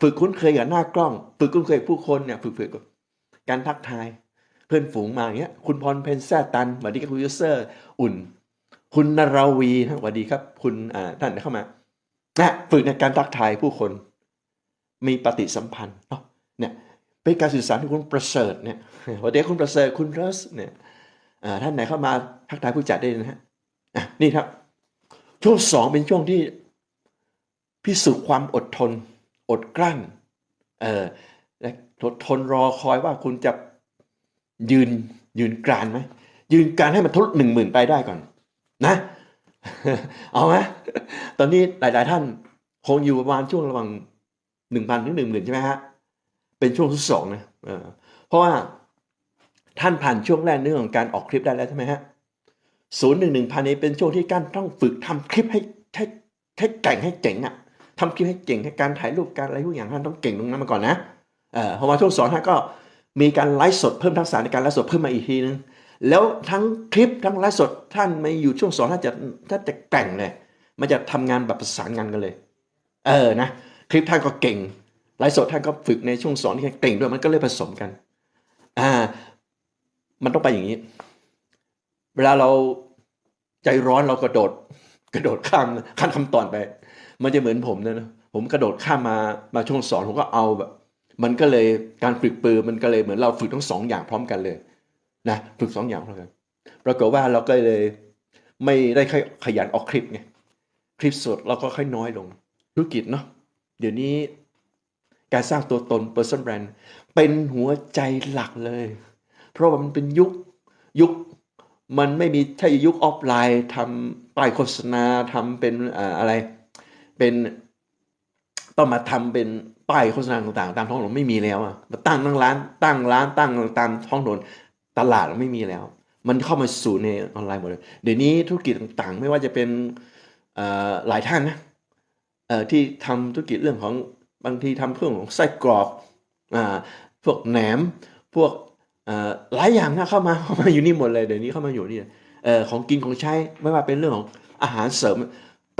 ฝึกคุ้นเคยกับหน้ากล้อง ฝึกคุ้นเคยกับผู้คนเนี่ย ฝึกฝึกกับการทักทาย เพื่อนฝูงมาอย่างเงี้ย คุณพรเพนแซตันสวัสดีครับคุณยูเซอร์ อุ่น คุณนราวีสวัสดีครับ คุณอ่าท่านเข้ามานะฝึกในการทักทายผู้คน มีปฏิสัมพันธ์เนาะเนี่ยเป็นการสื่อสารที่คุณประเสริฐเนี่ยวันนี้คุณประเสริฐคุณรัสเนี่ยอ่าท่านไหนเข้ามาทักทายผู้จัดได้นะฮะนี่ครับ ช่วงสองเป็นช่วงที่พิสูจน์ความอดทน อดกลั้นเออและอดทนรอคอยว่าคุณจะยืนยืนกรานไหมยืนกานให้มันทะลุหนึ่งหมื่นไปได้ก่อน นะ เอาไหมตอนนี้หลาย ๆ ท่านคงอยู่ประมาณช่วงระหว่างหนึ่งพันถึงหนึ่งหมื่นใช่ไหมฮะเป็นช่วงที่สองนะเออเพราะว่าท่านผ่านช่วงแรกเรื่องของการออกคลิปได้แล้วใช่ไหมฮะศูนย์หนึ่งหนึ่งพันนี้เป็นช่วงที่การต้องฝึกทำคลิปให้ให้ให้เก่งให้เจ๋งอะ ทำคลิปให้เก่งให้การถ่ายรูปการอะไรทุกอย่างท่านต้องเก่งตรงนั้นมาก่อนนะเออพอมาช่วงสองท่านก็มีการไลฟ์สดเพิ่มทักษะในการไลฟ์สดเพิ่มมาอีกทีนึงแล้วทั้งคลิปทั้งไลฟ์สดท่านมาอยู่ช่วงสองท่านจะท่านจะแกร่งเลย มันจะทำงานแบบประสานงานกันเลย เออนะคลิปท่านก็เก่งไลฟ์สดท่านก็ฝึกในช่วงสอนที่เก่งด้วยมันก็เลยผสมกันอ่ามันต้องไปอย่างนี้ เวลาเราใจร้อนเรากระโดด กระโดดข้ามข้ามคำตอนไป มันจะเหมือนผมนะนะผมกระโดดข้ามมามาช่วงสอนผมก็เอาแบบมันก็เลยการฝึกปือมันก็เลยเหมือนเราฝึกทั้งสองอย่างพร้อมกันเลยนะฝึกสองอย่างพร้อมกันปรากฏว่าเราก็เลยไม่ได้ค่อยขยันออกคลิปไงคลิปสดเราก็ค่อยน้อยลง ธุรกิจเนาะเดี๋ยวนี้การสร้างตัวตน person brand เป็นหัวใจหลักเลย เพราะว่ามันเป็นยุคยุค มันไม่มีถ้ายุคออฟไลน์ทำป้ายโฆษณาทำเป็นอะไรเป็นต้องมาทำเป็นป้ายโฆษณาต่างๆ ตามท้องถนนไม่มีแล้วอะมาตั้งตั้งร้าน ตั้งร้านตั้งตามท้องถนนตลาดไม่มีแล้ว มันเข้ามาสู่ในออนไลน์หมดเลยเดี๋ยวนี้ธุรกิจต่างๆ ไม่ว่าจะเป็นหลายท่านนะที่ทำธุรกิจเรื่องของบางทีทำเครื่องของไส้กรอกอพวกแหนมพวก หลายอย่างนะเข้ามาเข้ามาอยู่นี่หมดเลยเดี๋ยวนี้เข้ามาอยู่นี่เออของกินของใช้ไม่ว่าเป็นเรื่องของอาหารเสริม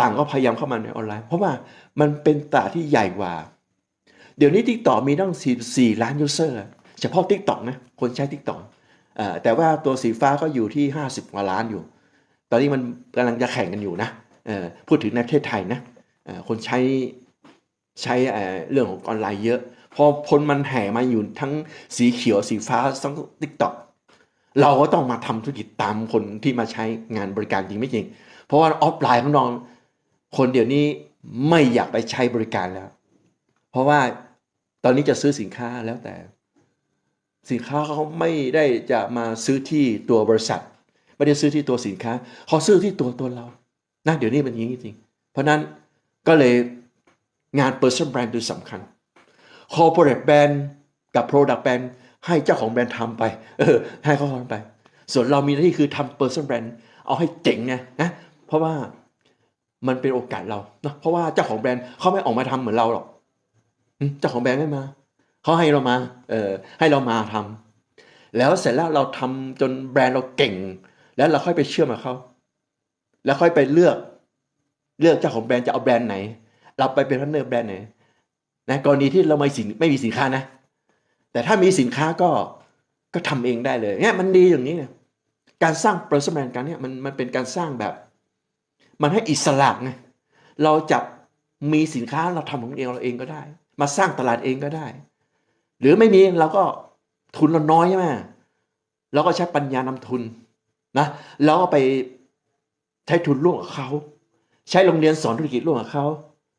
ต่างก็พยายามเข้ามาในออนไลน์ เพราะว่ามันเป็นตลาดที่ใหญ่กว่า เดี๋ยวนี้ทิกตอกมีตั้ง 44 ล้านยูเซอร์เฉพาะทิกตอกนะคนใช้ทิกตอกแต่ว่าตัวสีฟ้าก็อยู่ที่ 50 กว่าล้านอยู่ ตอนนี้มันกำลังจะแข่งกันอยู่นะพูดถึงในประเทศไทยนะคนใช้ใช้เรื่องของออนไลน์เยอะ พอคนมันแห่มาอยู่ทั้งสีเขียวสีฟ้าทั้งทิกตอกเราก็ต้องมาทำธุรกิจตามคนที่มาใช้งานบริการจริงไม่จริง เพราะว่าออฟไลน์ของน้อง คนเดี๋ยวนี้ไม่อยากไปใช้บริการแล้ว เพราะว่าตอนนี้จะซื้อสินค้าแล้วแต่ สินค้าเขาไม่ได้จะมาซื้อที่ตัวบริษัท ไม่ได้ซื้อที่ตัวสินค้าเขาซื้อที่ตัวตัวเรานะเดี๋ยวนี้มันอย่างนี้จริง เพราะนั้นก็เลยงาน Person Brand ดูสำคัญ Corporate Brand กับ Product Brand ให้เจ้าของแบรนด์ทำไป เออ ให้เขาทำไป ส่วนเรามีหน้าที่คือทำ Person Brand เอาให้เจ๋งไงนะ เพราะว่ามันเป็นโอกาสเราเนาะเพราะว่าเจ้าของแบรนด์เขาไม่ออกมาทำเหมือนเราหรอกเจ้าของแบรนด์ไม่มาเขาให้เรามา เออให้เรามาทำแล้วเสร็จแล้วเราทำจนแบรนด์เราเก่ง แล้วเราค่อยไปเชื่อมกับเขาแล้วค่อยไปเลือก เลือกเจ้าของแบรนด์จะเอาแบรนด์ไหน เราไปเป็นพาร์ทเนอร์แบรนด์ไหน นะกรณีที่เราไม่สินไม่มีสินค้านะ แต่ถ้ามีสินค้าก็ก็ทำเองได้เลยเนี่ยมันดีอย่างนี้เนี่ยการสร้าง personal brand กันเนี่ยมันมันเป็นการสร้างแบบ มันให้อิสระไงเราจะมีสินค้าเราทำของเองเราเองก็ได้ มาสร้างตลาดเองก็ได้ หรือไม่มีเราก็ทุนเราน้อยใช่ไหมเราก็ใช้ปัญญานำทุนนะแล้วก็ไปใช้ทุนร่วมกับเขา ใช้โรงเรียนสอนธุรกิจร่วมกับเขา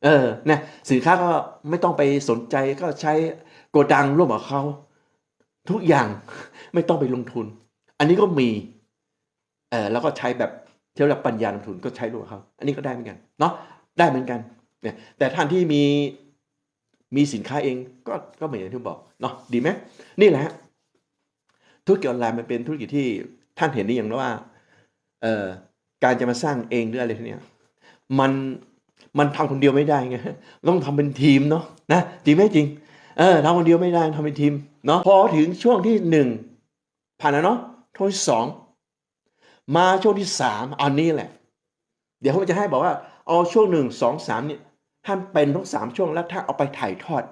เออนะสินค้าก็ไม่ต้องไปสนใจก็ใช้โกดังร่วมกับเขาทุกอย่างไม่ต้องไปลงทุน อันนี้ก็มีเออแล้วก็ใช้แบบเที่ยวแบบปัญญาลงทุนก็ใช้ร่วมกับเขาอันนี้ก็ได้เหมือนกันเนาะได้เหมือนกันเนี่ยแต่ท่านที่มีมีสินค้าเองก็ก็เหมือนอย่างที่บอกเนาะดีไหมนี่แหละธุรกิจออนไลน์มันเป็นธุรกิจที่ท่านเห็นได้อย่างว่าเอ่อการจะมาสร้างเองหรืออะไรทีเนี้ยมัน มันทำคนเดียวไม่ได้ไงต้องทำเป็นทีมเนาะนะจริงไหมจริงเออทำคนเดียวไม่ได้ทำเป็นทีมเนาะพอถึงช่วงที่หนึ่งผ่านแล้วเนาะช่วงที่สองมาช่วงที่สามอันนี้แหละ เดี๋ยวผมจะให้บอกว่าเอาช่วงหนึ่งสองสามเนี่ยท่านเป็นทั้งสามช่วงแล้วถ้าเอาไปถ่ายทอด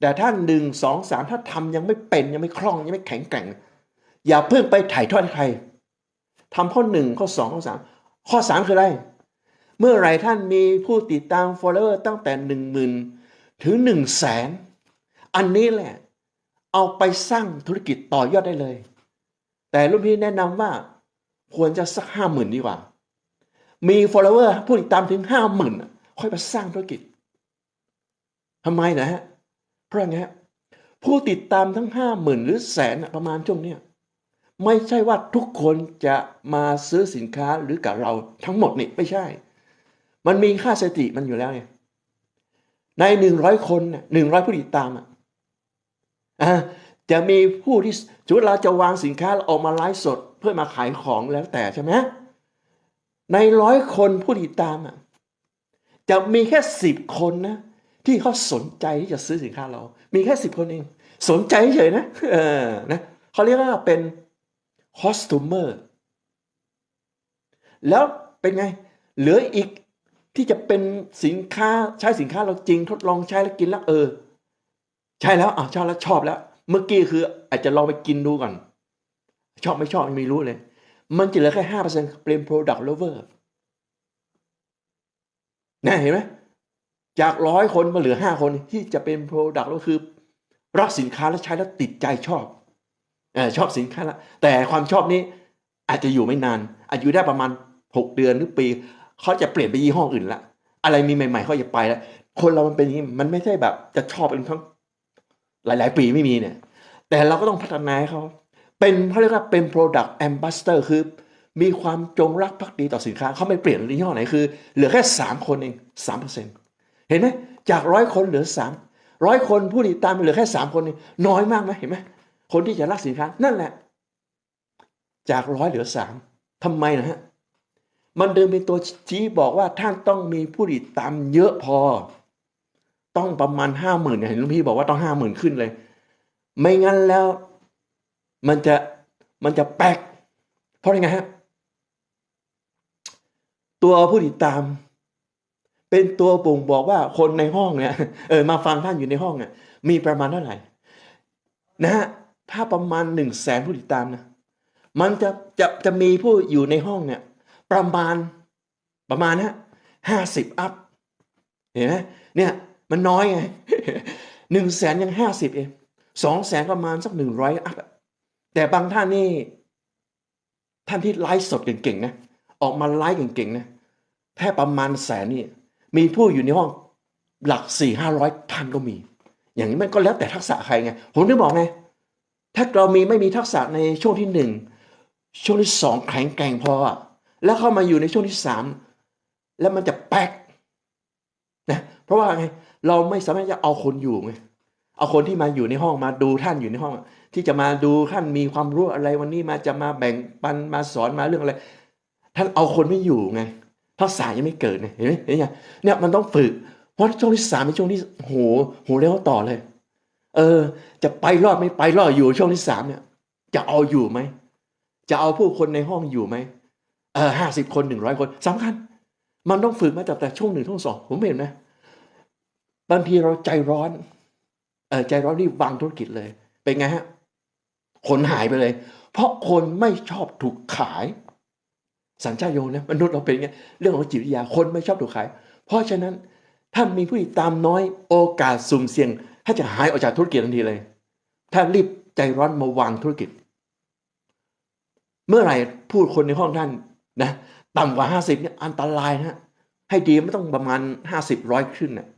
แต่ถ้านหนึ่งสองสามถ้าทำยังไม่เป็นยังไม่คล่องยังไม่แข็งแกร่ง อย่าเพิ่งไปถ่ายทอดให้ใครทำข้อหนึ่งข้อสองข้อสามข้อสามคืออะไร เมื่อไรท่านมีผู้ติดตาม follower ตั้งแต่หนึ่งหมื่นถึงหนึ่งแสนอันนี้แหละ เอาไปสร้างธุรกิจต่อยอดได้เลย แต่รุ่นพี่แนะนำว่าควรจะสักห้าหมื่นดีกว่า มี follower ผู้ติดตามถึงห้าหมื่นค่อยไปสร้างธุรกิจทำไมนะฮะ เพราะไงฮะผู้ติดตามทั้งห้าหมื่นหรือแสนประมาณช่วงเนี้ยไม่ใช่ว่าทุกคนจะมาซื้อสินค้าหรือกับเราทั้งหมดนี่ไม่ใช่ มันมีค่าสติมันอยู่แล้วไงในหนึ่งร้อยคนหนึ่งร้อยผู้ติดตามอะอ่าจะมีผู้ที่สมมติเราจะวางสินค้าออกมาไลฟ์สด เพื่อมาขายของแล้วแต่ใช่ไหมในร้อยคนผู้ติดตามอะจะมีแค่สิบคนนะที่เขาสนใจที่จะซื้อสินค้าเรา มีแค่สิบคนเอง สนใจเฉยนะเออนะเขาเรียกว่าเป็น customer แล้วเป็นไง เหลืออีก ที่จะเป็นสินค้าใช้สินค้าเราจริงทดลองใช้แล้วกินแล้วเออ ใช่แล้วอะชอบแล้วชอบแล้ว เมื่อกี้คืออาจจะลองไปกินดูก่อน ชอบไม่ชอบไม่รู้เลย มันจะเหลือแค่ห้าเปอร์เซ็นต์เป็น product lover นะเห็นไหมจากร้อยคนมาเหลือห้าคนที่จะเป็น Product ก็คือ รักสินค้าแล้วใช้แล้วติดใจชอบอชอบสินค้าละแต่ความชอบนี้อาจจะอยู่ไม่นาน อาจอยู่ได้ประมาณ 6 เดือนหรือปี เขาจะเปลี่ยนไปยี่ห้ออื่นละอะไรมีใหม่ๆเขาจะไปแล้วคนเรามันเป็นอย่างนี้มันไม่ใช่แบบ จะชอบเป็นทั้งหลาย ๆ ปีไม่มีเนี่ย แต่เราก็ต้องพัฒนาให้เขาเป็นเขาเรียกว่าเป็น Product Ambassador คือ มีความจงรักภักดีต่อสินค้าเขาไม่เปลี่ยนยี่ห้อไหนคือ เหลือแค่สามคนเองสามเปอร์เซ็นต์เห็นไหมจากร้อยคนเหลือสามร้อยคนผู้ติดตามเหลือแค่สามคนนี่น้อยมากไหมเห็นไหมคนที่จะรักสินค้านั่นแหละ จากร้อยเหลือสามทำไมนะฮะ มันเดินเป็นตัวชี้บอกว่าท่านต้องมีผู้ติดตามเยอะพอ ต้องประมาณห้าหมื่นเห็นลุงพี่บอกว่าต้องห้าหมื่นขึ้นเลย ไม่งั้นแล้ว มันจะมันจะแปลกเพราะยังไงฮะตัวผู้ติดตาม เป็นตัวบ่งบอกว่าคนในห้องเนี่ยเออมาฟังท่านอยู่ในห้องเนี่ยมีประมาณเท่าไหร่นะฮะถ้าประมาณหนึ่งแสนผู้ติดตามนะมันจะจะจะมีผู้อยู่ในห้องเนี่ย ประมาณประมาณนะห้าสิบอัพเห็นไหมเนี่ยมันน้อยไงหนึ่งแสนยังห้าสิบเองสองแสนประมาณสักหนึ่งร้อยอัพแต่บางท่านนี่ท่านที่ไลฟ์สดเก่งๆนะออกมาไลฟ์เก่งๆนะแค่ประมาณแสนนี่มีผู้อยู่ในห้องหลักสี่ห้าร้อยท่านก็มี อย่างนี้มันก็แล้วแต่ทักษะใครไงผมถึงบอกไงถ้าเรามีไม่มีทักษะในช่วงที่หนึ่งช่วงที่สองแข็งแกร่งพออะ แล้วเข้ามาอยู่ในช่วงที่สามแล้วมันจะแป๊กนะเพราะว่าไงเราไม่สามารถจะเอาคนอยู่ไงเอาคนที่มาอยู่ในห้องมาดูท่านอยู่ในห้อง ที่จะมาดูท่านมีความรู้อะไรวันนี้มาจะมาแบ่งปันมาสอนมาเรื่องอะไร ท่านเอาคนไม่อยู่ไงทักษะยังไม่เกิดเห็นไหมเห็นยังเนี่ยมันต้องฝึกเพราะช่วงที่สามเป็นช่วงที่โหโหเร็วต่อเลย เออ จะไปรอดไม่ไปรอดอยู่ช่วงที่สามเนี่ย จะเอาอยู่ไหมจะเอาผู้คนในห้องอยู่ไหม เออห้าสิบคนหนึ่งร้อยคนสำคัญ มันต้องฝึกมาจากแต่ช่วงหนึ่งช่วงสองผมเห็นนะบางทีเราใจร้อนเออใจร้อนรีบวางธุรกิจเลย เป็นไงฮะคนหายไปเลย เพราะคนไม่ชอบถูกขาย สัญชาตญาณนะมนุษย์เราเป็นไงเรื่องของจิตวิทยาคนไม่ชอบถูกขาย เพราะฉะนั้นถ้ามีผู้ติดตามน้อยโอกาสสุ่มเสี่ยง ถ้าจะหายออกจากธุรกิจทันทีเลย ถ้ารีบใจร้อนมาวางธุรกิจ เมื่อไหร่พูดคนในห้องท่าน นะต่ำกว่าห้าสิบเนี่ยอันตรายนะให้ดีไม่ต้องประมาณห้าสิบร้อยขึ้นนะ